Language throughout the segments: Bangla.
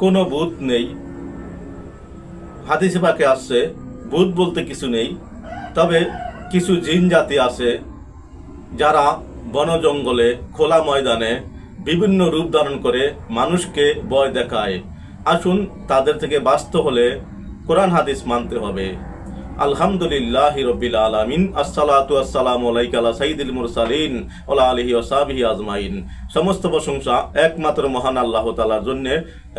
কোনো ভূত নেই। হাদিসে পাকে আসছে, ভূত বলতে কিছু নেই, তবে কিছু জিন জাতি আছে যারা বন জঙ্গলে, খোলা ময়দানে বিভিন্ন রূপ ধারণ করে মানুষকে ভয় দেখায়। আসুন তাদের থেকে বাঁচতে হলে কোরআন হাদিস মানতে হবে। আলহামদুলিল্লাহ রবিল আলমিন, আসসালাতু আসসালামু আলাইকা আলা সাইয়্যিদিল মুরসালিন ওয়া আলিহি ওয়া সাহবিহি আজমাইন। সমস্ত প্রশংসা একমাত্র মহান আল্লাহ তাআলার জন্য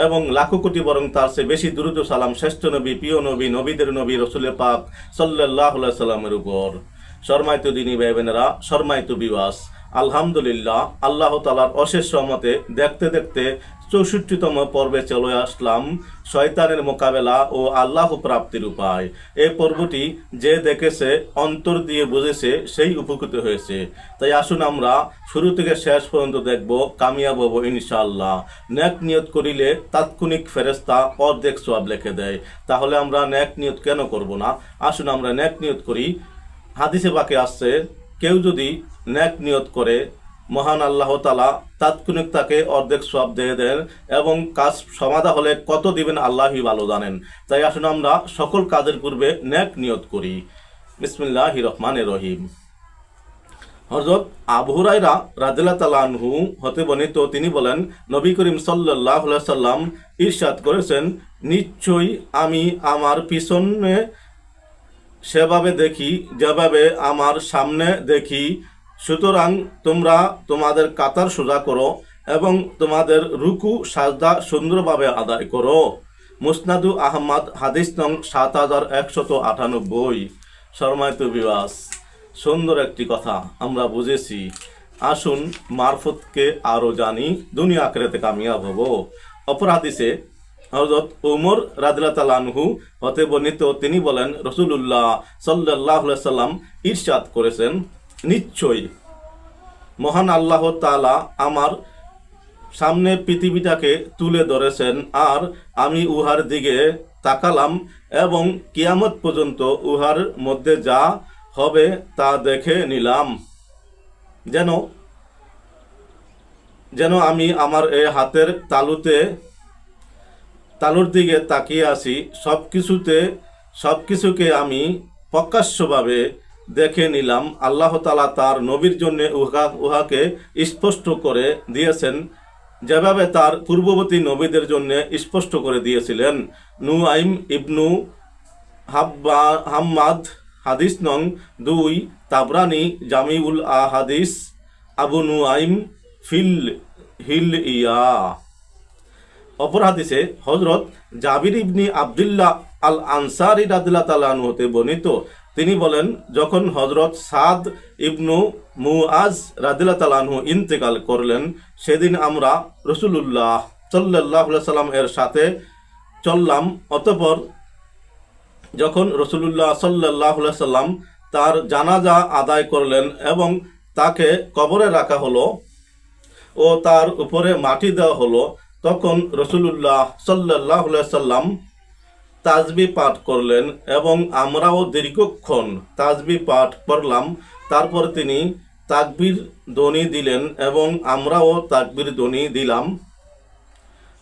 এবং লাখো কোটি বরং তার চেয়ে বেশি দ্রুত সালাম শ্রেষ্ঠ নবী, প্রিয় নবী, নবীদের নবী, রসুলের পাক আলাইহি সাল্লামের উপর। শর্মায়িত দিনী ভাই বোনেরা শর্মায়িত বিবাস আলহামদুলিল্লাহ আল্লাহ তালার অশেষ সহমতে দেখতে দেখতে চৌষট্টিতম পর্বে চলে আসলাম শয়তানের মোকাবেলা ও আল্লাহ প্রাপ্তির উপায়। এই পর্বটি যে দেখেছে, অন্তর দিয়ে বুঝেছে, সেই উপকৃত হয়েছে। তাই আসুন আমরা শুরু থেকে শেষ পর্যন্ত দেখব, কামিয়াব হব ইনশাআল্লাহ। ন্যাক নিয়ত করিলে তাৎক্ষণিক ফেরেস্তা অর্ধেক সোয়াব লেখে দেয়। তাহলে আমরা ন্যাক নিয়ত কেন করব না? আসুন আমরা ন্যাক নিয়ত করি। হাদিসে বাকে আসছে, কেউ যদি ন্যাক নিয়ত করে মহান আল্লাহ তালা তাৎক্ষণিক তাকে অর্ধেক সব দিয়ে দেন এবং কাজ সমাধা হলে কত দিবেন আল্লাহই ভালো জানেন। তাই আসুন আমরা সকল কাজের পূর্বে ন্যাক নিয়ত করি। বিসমিল্লাহ রহমান রহিম। হজরত আবহুরাইরা রাজিল্লা তালানহু হতে বর্ণিত তিনি বলেন, নবী করিম সাল্লাহ সাল্লাম ইরশাদ করেছেন, নিশ্চয়ই আমি আমার পিছনে সেভাবে দেখি, যেভাবে আমার সামনে দেখি সুতরাং তোমরা তোমাদের কাতার সোজা করো এবং তোমাদের রুকু সাজদা সুন্দরভাবে আদায় করো। মুসনাদু আহমদ, হাদিস নং সাত হাজার একশত আটানব্বই। শর্মায়িত বিবাস সুন্দর একটি কথা আমরা বুঝেছি। আসুন মারফতকে আরও জানি, দুনিয়া আখেরাতে কামিয়াব হব। অপর হাদিসে হজরত উমর রাদিল্লা তালানহু হতে বর্ণিত তিনি বলেন রসুল্লাহ সাল্লাহ সাল্লাম ইরশাদ করেছেন। নিশ্চয়ই। মহান আল্লাহ তালা আমার সামনে পৃথিবীটাকে তুলে ধরেছেন, আর আমি উহার দিকে তাকালাম এবং কিয়ামত পর্যন্ত উহার মধ্যে যা হবে তা দেখে নিলাম। যেন যেন আমি আমার এ হাতের তালুতে, তালুর দিকে তাকিয়ে আসি সব কিছুতে সব কিছুকে আমি প্রকাশ্যভাবে দেখে নিলাম, আল্লাহ তালা তার নবীর জন্য উহা, উহাকে স্পষ্ট করে দিয়েছেন, যেভাবে তার পূর্ববর্তী নবীদের জন্য স্পষ্ট করে দিয়েছিলেন। নু আইম ইবনু হাব্বা, হাম্মাদ, হাদিস নং দুই, তাবরানি, জামিউল আ হাদিস আবু নু আইম ফিল হিল ইয়া অপর হাদিসে হজরত জাবির ইবনি আবদুল্লাহ আল আনসারি রাদিল্লা তালানু হতে বর্ণিত, তিনি বলেন, যখন হজরত সাদ ইবনু মু মুআজ রাদিল্লা তালানহু ইন্তেকাল করলেন, সেদিন আমরা রসুলুল্লাহ সাল্লাহ সাল্লাম এর সাথে চললাম। অতপর যখন রসুলুল্লাহ সাল্লাহ সাল্লাম তার জানাজা আদায় করলেন এবং তাকে কবরে রাখা হলো ও তার উপরে মাটি দেওয়া হলো, তখন রসুলুল্লাহ সাল্লাহ সাল্লাম তাজবি পাঠ করলেন এবং আমরাও দীর্ঘক্ষণ তাজবি পাঠ করলাম। তারপর তিনি তাকবির ধ্বনি দিলেন এবং আমরাও তাকবির ধ্বনি দিলাম।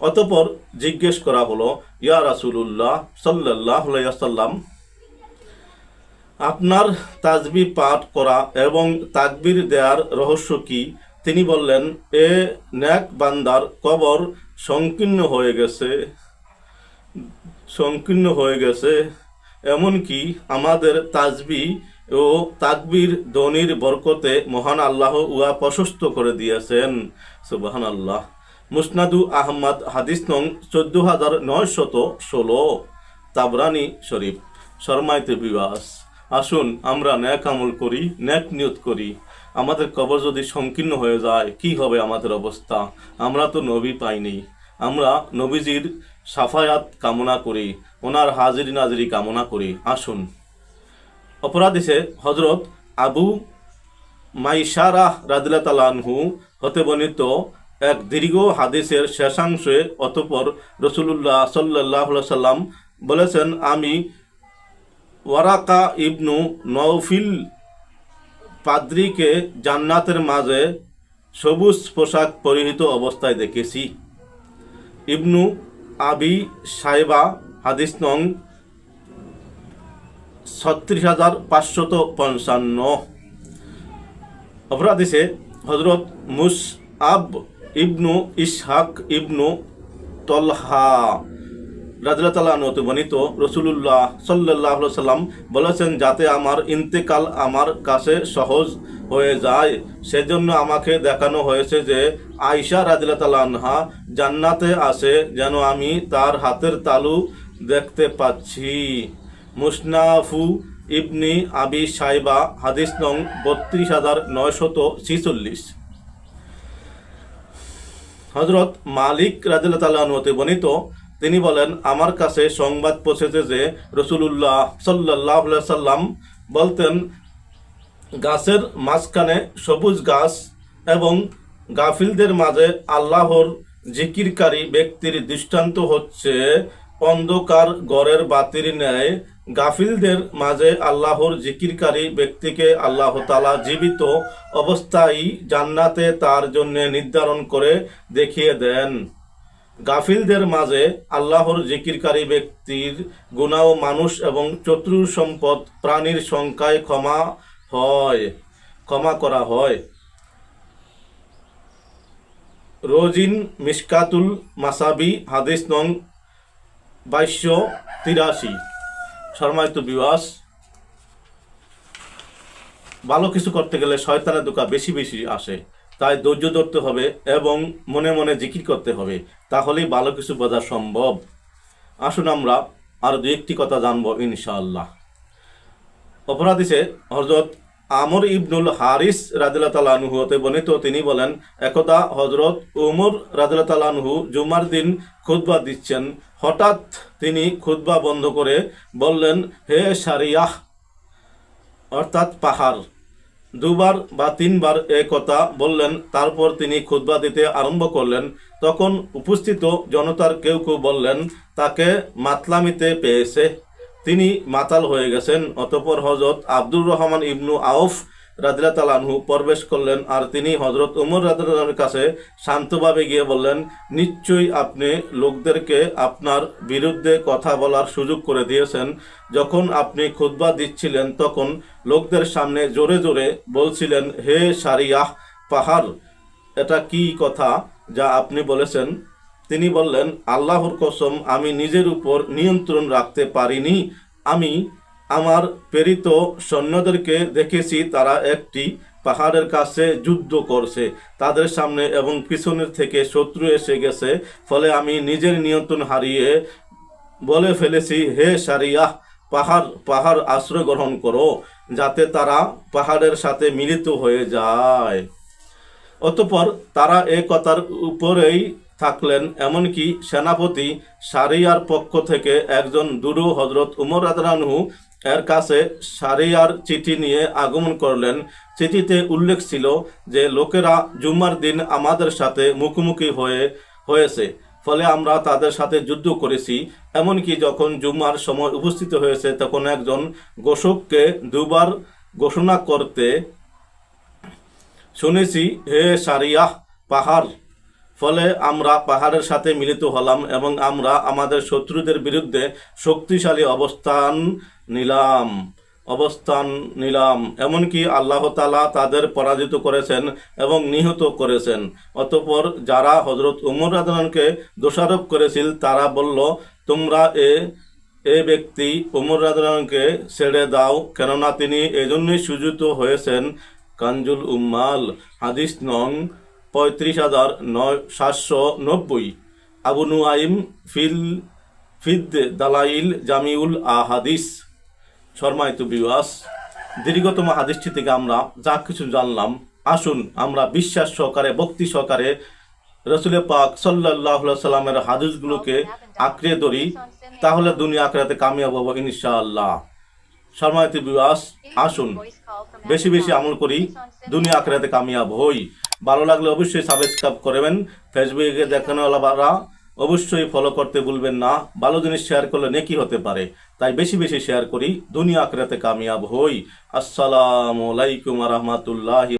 অতপর জিজ্ঞেস করা হলো, ইয়া রাসুলুল্লাহ সাল্লাহ সাল্লাম আপনার তাজবি পাঠ করা এবং তাকবির দেয়ার রহস্য কি? তিনি বললেন, এ ন্যাক বান্দার কবর সংকীর্ণ হয়ে গেছে। সংকীর্ণ হয়ে গেছে, এমনকি আমাদের তাজবি ও তাকবির ধ্বনির বরকতে মহান আল্লাহ উহা প্রশস্ত করে দিয়েছেন। সুবাহান আল্লাহ মুসনাদু আহমদ, হাদিস নং চোদ্দ হাজার নয়শত ষোলো, তাবরানি শরীফ। শর্মাইতে বিবাস। আসুন আমরা ন্যাক আমল করি, ন্যাক নিয়ত করি। আমাদের কবর যদি সংকীর্ণ হয়ে যায়, কি হবে আমাদের অবস্থা? আমরা তো নবী পাইনি। আমরা নবীজির সাফায়াত কামনা করি, ওনার হাজিরি নাজিরি কামনা করি। আসুন। অপরাধীসে হজরত আবু মাইশারাহ রাদিল্লা তালানহু হতে বর্ণিত এক দীর্ঘ হাদিসের শেষাংশে অতপর রসুল্লাহ সাল্লাহ সাল্লাম বলেছেন, আমি ওয়ারাকা ইবনু নৌফিল পাদ্রিকে জান্নাতের মাঝে সবুজ পোশাক পরিহিত অবস্থায় দেখেছি। ইবনু আবি সাহেবা হাদিস নং ছত্রিশ হাজার পাঁচশত পঞ্চান্ন। অপরাধিসে হজরত মুস আব ইবনু ইসহাক ইবনু তলহা রাজুল্লাহ তালা নতে বর্ণিত সাল্লাহ সাল্লাম বলেছেন, যাতে আমার ইন্তেকাল আমার কাছে সহজ হয়ে যায়। সেজন্য আমাকে দেখানো হয়েছে যে আয়সা রাজিল্লা তালা আনহা জান্নাতে আসে যেন আমি তার হাতের তালু দেখতে পাচ্ছি। মুসনাফু ইবনি আবি সাইবা হাদিস নং বত্রিশ হাজার নয়শত ছিচল্লিশ। হজরত মালিক রাজিল্লা তাল্লাহতে বর্ণিত, তিনি বলেন, আমার কাছে সংবাদ পৌঁছেছে যে রসুলুল্লাহ সাল্লাহ সাল্লাম বলতেন গাছের মাঝখানে সবুজ গাছ এবং গাফিলদের মাঝে আল্লাহর জিকিরকারী ব্যক্তির দৃষ্টান্ত হচ্ছে অন্ধকার গড়ের বাতির ন্যায়। গাফিলদের মাঝে আল্লাহর জিকিরকারী ব্যক্তিকে আল্লাহ তালা জীবিত অবস্থায় জান্নাতে তার জন্য নির্ধারণ করে দেখিয়ে দেন। গাফিলদের মাঝে আল্লাহর জিকিরকারী ব্যক্তির গুণাও মানুষ এবং চতুর সম্পদ প্রাণীর সংখ্যায় ক্ষমা হয়, ক্ষমা করা হয়। রোজিন মিসকাতুল মাসাবি, হাদিস নং বাইশশো তিরাশি। শর্মায়িত বিবাস ভালো কিছু করতে গেলে শয়তানের দোকা বেশি বেশি আসে। তাই ধৈর্য ধরতে হবে এবং মনে মনে জিকির করতে হবে। তাহলেই ভালো কিছু বোঝা সম্ভব। আসুন আমরা আরও দু একটি কথা জানব ইনশাআল্লাহ। অপরাধীছে হজরত আমর ইবনুল হারিস রাদিল্লা তালানহু হতে বর্ণিত। তিনি বলেন, একদা হজরত উমর রাদিল্লা তালানহু জুমার দিন খুতবা দিচ্ছেন। হঠাৎ তিনি খুতবা বন্ধ করে বললেন, হে সারিয়াহ, অর্থাৎ পাহাড়। দুবার বা তিনবার এ কথা বললেন, তারপর তিনি খুতবা দিতে আরম্ভ করলেন। তখন উপস্থিত জনতার কেউ কেউ বললেন, তাকে মাতলামিতে পেয়েছে। তিনি মাতাল হয়ে গেছেন, অতপর হজরত আব্দুর রহমান ইবনু আউফ রাদিল্লা তালানহু প্রবেশ করলেন আর তিনি হজরত উমর রাদিল্লাহর কাছে শান্তভাবে গিয়ে বললেন, নিশ্চয়ই আপনি লোকদেরকে আপনার বিরুদ্ধে কথা বলার সুযোগ করে দিয়েছেন। যখন আপনি খুতবা দিচ্ছিলেন, তখন লোকদের সামনে জোরে জোরে বলছিলেন, হে সারিয়াহ পাহাড়, এটা কি কথা যা আপনি বলেছেন? তিনি বললেন, আল্লাহর কসম, আমি নিজের উপর নিয়ন্ত্রণ রাখতে পারিনি। আমি আমার প্রেরিত সৈন্যদেরকে দেখেছি, তারা একটি পাহাড়ের কাছে যুদ্ধ করছে। তাদের সামনে এবং পিছনের থেকে শত্রু এসে গেছে, ফলে আমি নিজের নিয়ন্ত্রণ হারিয়ে বলে ফেলেছি, হে সারিয়াহ পাহাড় পাহাড় আশ্রয় গ্রহণ করো, যাতে তারা পাহাড়ের সাথে মিলিত হয়ে যায়। অতপর তারা এ কথার উপরেই থাকলেন, এমনকি সেনাপতি সারিয়ার পক্ষ থেকে একজন দুরু হজরত উমর রাদরানহু এর কাছে সারিয়ার চিঠি নিয়ে আগমন করলেন। চিঠিতে উল্লেখ ছিল যে, লোকেরা জুম্মার দিন আমাদের সাথে মুখোমুখি হয়ে, হয়েছে। ফলে আমরা তাদের সাথে যুদ্ধ করেছি। এমনকি যখন জুম্মার সময় উপস্থিত হয়েছে, তখন একজন গোষককে দুবার ঘোষণা করতে শুনেছি, হে সারিয়াহ পাহাড় ফলে আমরা পাহাড়ের সাথে মিলিত হলাম এবং আমরা আমাদের শত্রুদের বিরুদ্ধে শক্তিশালী অবস্থান নিলাম অবস্থান নিলাম। এমনকি আল্লাহ তালা তাদের পরাজিত করেছেন এবং নিহত করেছেন। অতপর যারা হজরত উমর রাদনানকে দোষারোপ করেছিল, তারা বলল, তোমরা এ এ ব্যক্তি উমর রাদনানকে ছেড়ে দাও, কেননা তিনি এজন্যই সুযুত হয়েছেন কাঞ্জুল উম্মাল। হাদিস নং পঁয়ত্রিশ হাজার নয় সাতশো নব্বই। আবু নুআইম ফিল ফিদ দালাইল জামিউল আহাদিস। শর্মায়িত বিবাস দীর্ঘতম হাদিসটি থেকে আমরা যা কিছু জানলাম, আসুন আমরা বিশ্বাস সহকারে, ভক্তি সহকারে রসুলের পাক সাল্লাহ সাল্লামের হাদিসগুলোকে আঁকড়ে ধরি, তাহলে দুনিয়া আঁকড়াতে কামিয়াব হব ইনশাআল্লাহ। শর্মায়িত বিবাস আসুন, বেশি বেশি আমল করি, দুনিয়া আখেরাতে কামিয়াব হই। ভালো লাগলে অবশ্যই সাবস্ক্রাইব করবেন। ফেসবুকে দেখানোওয়ালারা অবশ্যই ফলো করতে ভুলবেন না। ভালো জিনিস শেয়ার করলে নেকি হতে পারে। তাই বেশি বেশি শেয়ার করি। দুনিয়া আখরাতে কামিয়াব হই। আসসালামু আলাইকুম রহমতুল্লাহ